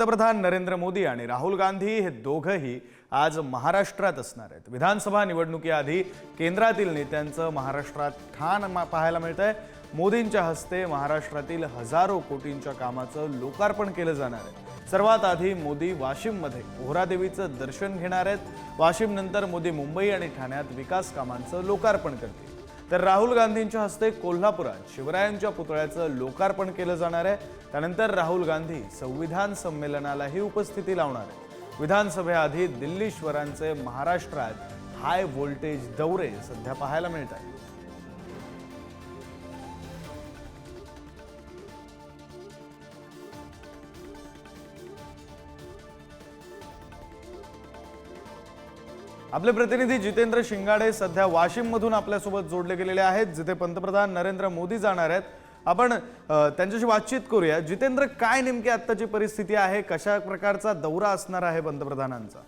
पंतप्रधान नरेंद्र मोदी आणि राहुल गांधी हे दोघंही आज महाराष्ट्रात असणार आहेत. विधानसभा निवडणुकीआधी केंद्रातील नेत्यांचं महाराष्ट्रात ठाण पाहायला मिळत आहे मोदींच्या हस्ते महाराष्ट्रातील हजारो कोटींच्या कामाचं लोकार्पण केलं जाणार आहे. सर्वात आधी मोदी वाशिममध्ये ओहरादेवीचं दर्शन घेणार आहेत. वाशिम नंतर मोदी मुंबई आणि ठाण्यात विकास कामांचं लोकार्पण करतील. तर राहुल गांधींच्या हस्ते कोल्हापुरात शिवरायांच्या पुतळ्याचं लोकार्पण केलं जाणार आहे. त्यानंतर राहुल गांधी संविधान संमेलनालाही उपस्थिती लावणार विधानसभेआधी दिल्लीश्वरांचे महाराष्ट्रात हाय व्होल्टेज दौरे सध्या पाहायला मिळत आहेत. आपले प्रतिनिधी जितेंद्र शिंगाडे सध्या वाशिममधून आपल्यासोबत जोडले गेलेले आहेत जिथे पंतप्रधान नरेंद्र मोदी जाणार आहेत. आपण त्यांच्याशी बातचीत करूया. जितेंद्र काय नेमकी आत्ताची परिस्थिती आहे? कशा प्रकारचा दौरा असणार आहे पंतप्रधानांचा?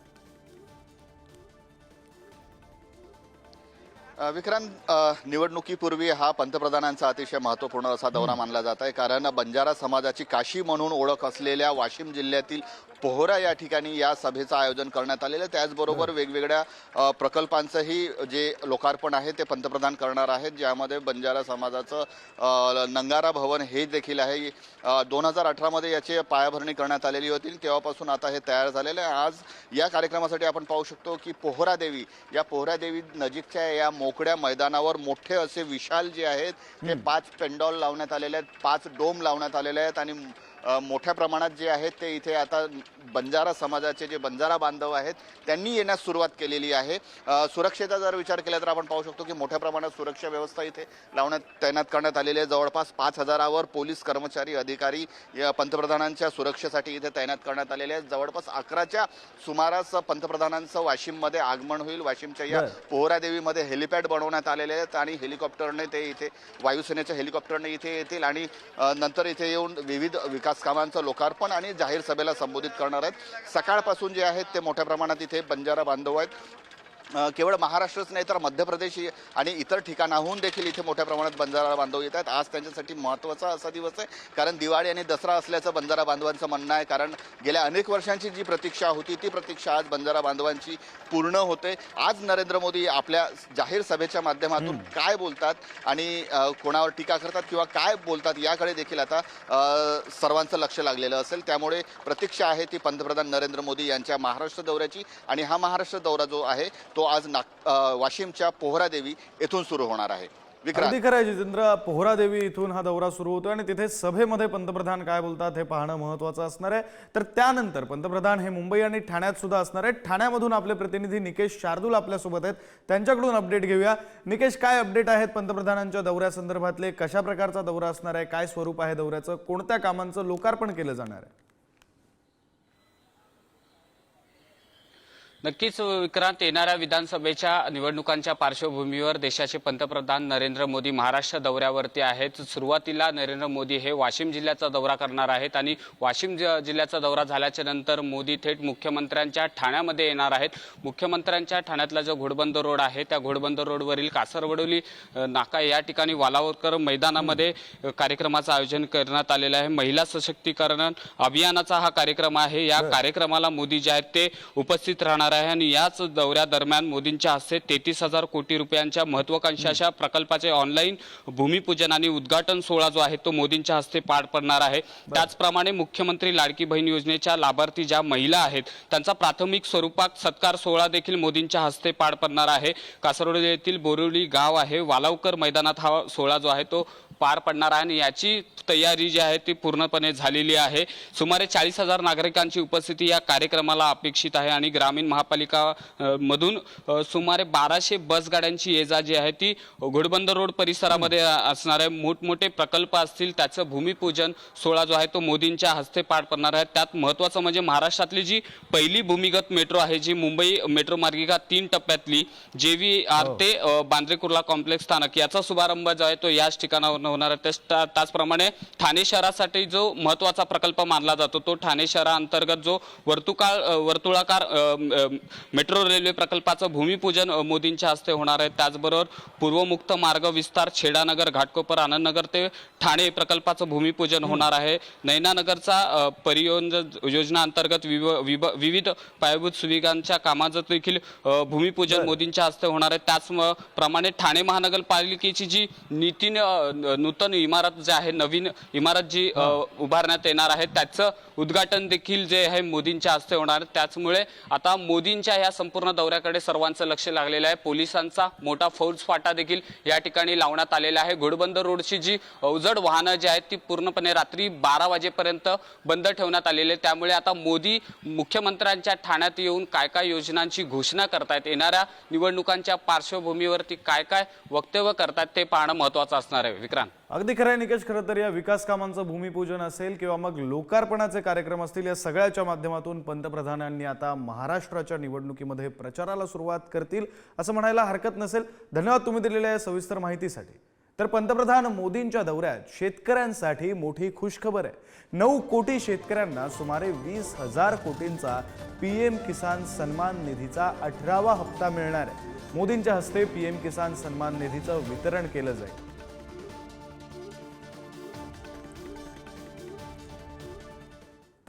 विक्रांत निवडणुकीपूर्वी हा पंतप्रधानांचा अतिशय महत्त्वपूर्ण असा दौरा मानला जात आहे. कारण बंजारा समाजाची काशी म्हणून ओळख असलेल्या वाशिम जिल्ह्यातील पोहरा या ठिकाणी या सभेचं आयोजन करण्यात आलेलं आहे. त्याचबरोबर वेगवेगळ्या प्रकल्पांचंही जे लोकार्पण आहे ते पंतप्रधान करणार आहेत ज्यामध्ये बंजारा समाजाचं नंगारा भवन हे देखील आहे. दोन हजार अठरामध्ये याची पायाभरणी करण्यात आलेली होती. तेव्हापासून आता हे तयार झालेलं आहे. आज या कार्यक्रमासाठी आपण पाहू शकतो की पोहरा देवी या पोहरा देवी नजीकच्या या मोकळ्या मैदानावर मोठे असे विशाल जे आहेत ते पाच पेंडॉल लावण्यात आलेले आहेत पाच डोम लावण्यात आलेले आहेत आणि मोठ्या प्रमाणात जे आहेत ते इथे आता बंजारा समाजाचे जे बंजारा बांधव आहेत त्यांनी येण्यास सुरुवात केलेली आहे. सुरक्षेचा जर विचार केला तर आपण पाहू शकतो की मोठ्या प्रमाणात सुरक्षा व्यवस्था इथे लावण्यात तैनात करण्यात आलेली आहे. जवळपास पाच हजारावर पोलीस कर्मचारी अधिकारी या पंतप्रधानांच्या सुरक्षेसाठी इथे तैनात करण्यात आलेले आहेत. जवळपास अकराच्या सुमारास पंतप्रधानांचं वाशिममध्ये आगमन होईल. वाशिमच्या या बरं. पोहरा देवीमध्ये हेलिपॅड बनवण्यात आलेले आहेत आणि हेलिकॉप्टरने ते इथे वायुसेनेच्या हेलिकॉप्टरने इथे येतील आणि नंतर इथे येऊन विविध विकास कामांचं लोकार्पण आणि जाहीर सभेला संबोधित करणार आहेत. सकाळपासून जे आहेत ते मोठ्या प्रमाणात इथे बंजारा बांधव आहेत. केवळ महाराष्ट्रच नाही तर मध्य प्रदेश आणि इतर ठिकाणाहून देखील इथे मोठ्या प्रमाणात बंजारा बांधव येत आहेत. आज त्यांच्यासाठी महत्त्वाचा असा दिवस आहे कारण दिवाळी आणि दसरा असल्याचं बंजारा बांधवांचं म्हणणं आहे. कारण गेल्या अनेक वर्षांची जी प्रतीक्षा होती ती प्रतीक्षा आज बंजारा बांधवांची पूर्ण होते. आज नरेंद्र मोदी आपल्या जाहीर सभेच्या माध्यमातून काय बोलतात आणि कोणावर टीका करतात किंवा काय बोलतात याकडे देखील आता सर्वांचं लक्ष लागलेलं असेल. त्यामुळे प्रतीक्षा आहे ती पंतप्रधान नरेंद्र मोदी यांच्या महाराष्ट्र दौऱ्याची आणि हा महाराष्ट्र दौरा जो आहे तो तो आज नाग वाशिमच्या पोहरादेवी येथून सुरू होणार आहे. विक्रांत. अगदी खरं जितेंद्र. पोहरादेवी इथून हा दौरा सुरू होतो आणि तिथे सभेमध्ये पंतप्रधान काय बोलतात हे पाहणं महत्वाचं असणार आहे. तर त्यानंतर पंतप्रधान हे मुंबई आणि ठाण्यात सुद्धा असणार आहेत. ठाण्यामधून आपले प्रतिनिधी निकेश शार्दूल आपल्यासोबत आहेत. त्यांच्याकडून अपडेट घेऊया. निकेश काय अपडेट आहेत पंतप्रधानांच्या दौऱ्यासंदर्भातले कशा प्रकारचा दौरा असणार आहे? काय स्वरूप आहे दौऱ्याचं? कोणत्या कामांचं लोकार्पण केलं जाणार आहे? नक्कीच विक्रांत येणाऱ्या विधानसभेच्या निवडणुकांच्या पार्श्वभूमीवर देशाचे पंतप्रधान नरेंद्र मोदी महाराष्ट्र दौऱ्यावरती आहेत. सुरुवातीला नरेंद्र मोदी हे वाशिम जिल्ह्याचा दौरा करणार आहेत आणि वाशिम जि- जिल्ह्याचा दौरा झाल्याच्यानंतर मोदी थेट मुख्यमंत्र्यांच्या ठाण्यामध्ये येणार आहेत. मुख्यमंत्र्यांच्या ठाण्यातला जो घोडबंदर रोड आहे त्या घोडबंदर रोडवरील कासरवडोली नाका या ठिकाणी वालावकर मैदानामध्ये कार्यक्रमाचं आयोजन करण्यात आलेलं आहे. महिला सशक्तीकरण अभियानाचा हा कार्यक्रम आहे. या कार्यक्रमाला मोदी जे आहेत ते उपस्थित राहणार आहे आणि याच दौऱ्यादरम्यान मोदींच्या हस्ते तेहतीस हजार कोटी रुपयांच्या महत्वाकांक्षी अशा प्रकल्पाचे ऑनलाईन भूमिपूजन आणि उद्घाटन सोहळा जो आहे तो मोदींच्या हस्ते पार पडणार आहे. त्याचप्रमाणे मुख्यमंत्री लाडकी बहीण योजनेच्या लाभार्थी ज्या महिला आहेत त्यांचा प्राथमिक स्वरूपात सत्कार सोहळा देखील मोदींच्या हस्ते पार पडणार आहे. कासरवडी येथील बोरिवली गाव आहे वालावकर मैदानात हा सोहळा जो आहे तो पार पडणार आहे आणि याची तयारी जी आहे ती पूर्णपणे झालेली आहे. सुमारे चाळीस हजार नागरिकांची उपस्थिती या कार्यक्रमाला अपेक्षित आहे आणि ग्रामीण महापालिका मधून सुमारे बाराशे बस गाड्यांची ये जा जी आहे ती घोडबंदर रोड परिसरामध्ये असणार आहे. मोठमोठे प्रकल्प असतील त्याचं भूमिपूजन सोहळा जो आहे तो मोदींच्या हस्ते पार पडणार आहे. त्यात महत्वाचं म्हणजे महाराष्ट्रातली जी पहिली भूमिगत मेट्रो आहे जी मुंबई मेट्रो मार्गिका तीन टप्प्यातली जे व्ही आर ते अ, बांद्रे कुर्ला कॉम्प्लेक्स स्थानक याचा शुभारंभ जो आहे तो याच ठिकाणावर होणार आहे. त्या- त्याचप्रमाणे ठाणे शहरासाठी जो महत्त्वाचा प्रकल्प मानला जातो तो ठाणे शहराअंतर्गत जो वर्तुकाळ वर्तुळाकार मेट्रो रेल्वे प्रकल्पाचं भूमिपूजन मोदींच्या हस्ते होणार आहे. त्याचबरोबर पूर्वमुक्त मार्ग विस्तार छेडानगर घाटकोपर आनंदनगर ते ठाणे प्रकल्पाचं भूमिपूजन होणार आहे. नैनानगरचा परियोजना योजना अंतर्गत विव- विव- विविध पायाभूत सुविधांच्या कामाचं देखील भूमिपूजन मोदींच्या हस्ते होणार आहे. त्याचप्रमाणे ठाणे महानगरपालिकेची जी नीतीन नूतन इमारत जे आहे नवीन इमारत जी उभारण्यात येणार आहे त्याचं उद्घाटन देखील जे आहे मोदींच्या हस्ते होणार त्याचमुळे आता मोदींच्या या संपूर्ण दौऱ्याकडे सर्वांचं लक्ष लागलेलं आहे. पोलिसांचा मोठा फौज फाटा देखील या ठिकाणी लावण्यात आलेला आहे. घोडबंदर रोडची जी अवजड वाहनं जी आहेत ती पूर्णपणे रात्री बारा वाजेपर्यंत बंद ठेवण्यात आलेली आहे त्यामुळे आता मोदी मुख्यमंत्र्यांच्या ठाण्यात येऊन काय काय योजनांची घोषणा करतायत येणाऱ्या निवडणुकांच्या पार्श्वभूमीवरती काय काय वक्तव्य करतायत ते पाहणं महत्वाचं असणार आहे. विक्रांत. अगदी खरं आहे निकेश खरं तर या विकास कामांचं भूमिपूजन असेल किंवा मग लोकार्पणाचे कार्यक्रम असतील या सगळ्याच्या माध्यमातून पंतप्रधानांनी आता महाराष्ट्राच्या निवडणुकीमध्ये प्रचाराला सुरुवात करतील असं म्हणायला हरकत नसेल. धन्यवाद तुम्ही दिलेल्या या सविस्तर माहितीसाठी. तर पंतप्रधान मोदींच्या दौऱ्यात शेतकऱ्यांसाठी मोठी खुशखबर आहे. नऊ कोटी शेतकऱ्यांना सुमारे वीस हजार कोटींचा पी एम किसान सन्मान निधीचा अठरावा हप्ता मिळणार आहे. मोदींच्या हस्ते पी एम किसान सन्मान निधीचं वितरण केलं जाईल.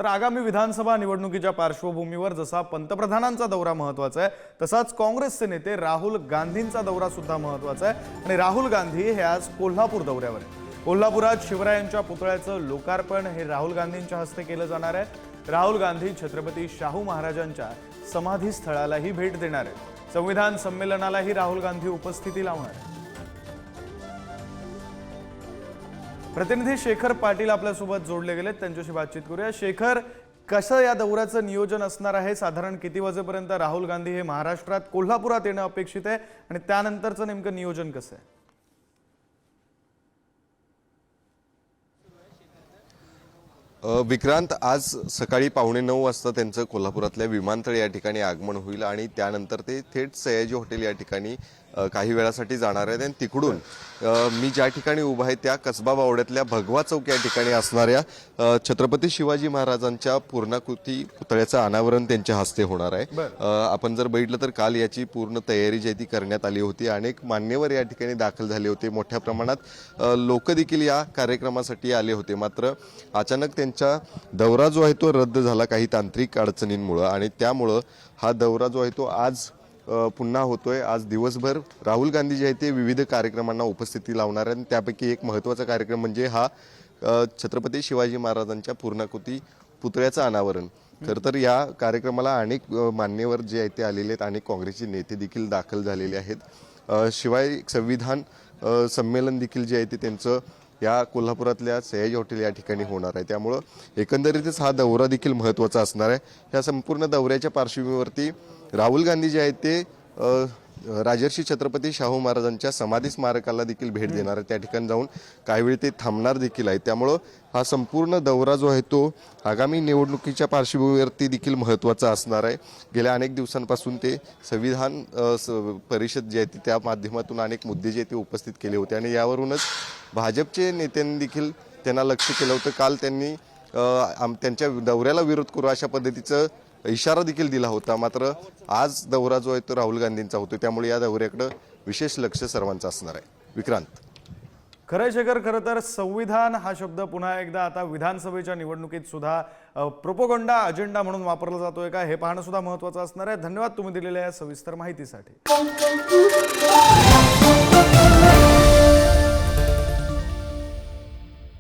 तर आगामी विधानसभा निवडणुकीच्या पार्श्वभूमीवर जसा पंतप्रधानांचा दौरा महत्त्वाचा आहे तसाच काँग्रेसचे नेते राहुल गांधींचा दौरा सुद्धा महत्त्वाचा आहे. आणि राहुल गांधी हे आज कोल्हापूर दौऱ्यावर आहे कोल्हापुरात शिवरायांच्या पुतळ्याचं लोकार्पण हे राहुल गांधींच्या हस्ते केलं जाणार आहे. राहुल गांधी छत्रपती शाहू महाराजांच्या समाधीस्थळालाही भेट देणार आहेत. संविधान संमेलनालाही राहुल गांधी उपस्थिती लावणार आहेत. प्रतिनिधी शेखर पाटील आपल्यासोबत जोडले गेलेत. त्यांच्याशी बातचीत करूया. शेखर कसं या दौऱ्याचं नियोजन असणार आहे? साधारण किती वाजेपर्यंत राहुल गांधी हे महाराष्ट्रात कोल्हापुरात येणं अपेक्षित आहे? आणि त्यानंतरचं नेमकं नियोजन कसं आहे? विक्रांत आज सकाळी पावणे नऊ वाजता त्यांचं कोल्हापुरातल्या विमानतळ या ठिकाणी आगमन होईल आणि त्यानंतर ते थेट सयाजी हॉटेल या ठिकाणी काही वेळासाठी जाणार आहेत. आणि तिकडून मी ज्या ठिकाणी उभा आहे त्या कसबा बावड्यातल्या भगवा चौक या ठिकाणी असणाऱ्या छत्रपती शिवाजी महाराजांच्या पूर्णाकृती पुतळ्याचं अनावरण त्यांच्या हस्ते होणार आहे. आपण जर बघितलं तर काल याची पूर्ण तयारी जी आहे ती करण्यात आली होती. अनेक मान्यवर या ठिकाणी दाखल झाले होते. मोठ्या प्रमाणात लोक देखील या कार्यक्रमासाठी आले होते. मात्र अचानक त्यांचा दौरा जो आहे तो रद्द झाला काही तांत्रिक अडचणींमुळं. आणि त्यामुळं हा दौरा जो आहे तो आज पुन्हा होतोय. आज दिवसभर राहुल गांधी जे आहे ते विविध कार्यक्रमांना उपस्थिती लावणार आहेत. आणि त्यापैकी एक महत्त्वाचा कार्यक्रम म्हणजे हा छत्रपती शिवाजी महाराजांच्या पूर्णाकृती पुतळ्याचं अनावरण. खरं तर या कार्यक्रमाला अनेक मान्यवर जे आहेत ते आलेले आहेत अनेक काँग्रेसचे नेते देखील दाखल झालेले आहेत. शिवाय संविधान संमेलन देखील जे आहे ते त्यांचं या कोल्हापुरातल्या सयाजी हॉटेल या ठिकाणी होणार आहे. त्यामुळं एकंदरीतच हा दौरा देखील महत्त्वाचा असणार आहे. या संपूर्ण दौऱ्याच्या पार्श्वभूमीवरती राहुल गांधी जे आहेत ते राजर्षी छत्रपती शाहू महाराजांच्या समाधी स्मारकाला देखील भेट देणार आहे त्या ठिकाणी जाऊन काही वेळ ते थांबणार देखील आहे त्यामुळं हा संपूर्ण दौरा जो आहे तो आगामी निवडणुकीच्या पार्श्वभूमीवरती देखील महत्त्वाचा असणार आहे. गेल्या अनेक दिवसांपासून ते संविधान परिषद जे आहे ती त्या माध्यमातून अनेक मुद्दे जे आहेत ते उपस्थित केले होते आणि यावरूनच भाजपचे नेत्यांनी देखील त्यांना लक्ष केलं होतं. काल त्यांनी आम- त्यांच्या दौऱ्याला विरोध करू अशा पद्धतीचं इशारा देखील दिला होता. मात्र आज दौरा जो आहे तो राहुल गांधींचा होतो त्यामुळे या दौऱ्याकडं विशेष लक्ष सर्वांचं असणार आहे. विक्रांत. खरं शेखर खरं तर संविधान हा शब्द पुन्हा एकदा आता विधानसभेच्या निवडणुकीत सुद्धा प्रोपोगंडा अजेंडा म्हणून वापरला जातोय का हे पाहणं सुद्धा महत्वाचं असणार आहे. धन्यवाद तुम्ही दिलेल्या या सविस्तर माहितीसाठी.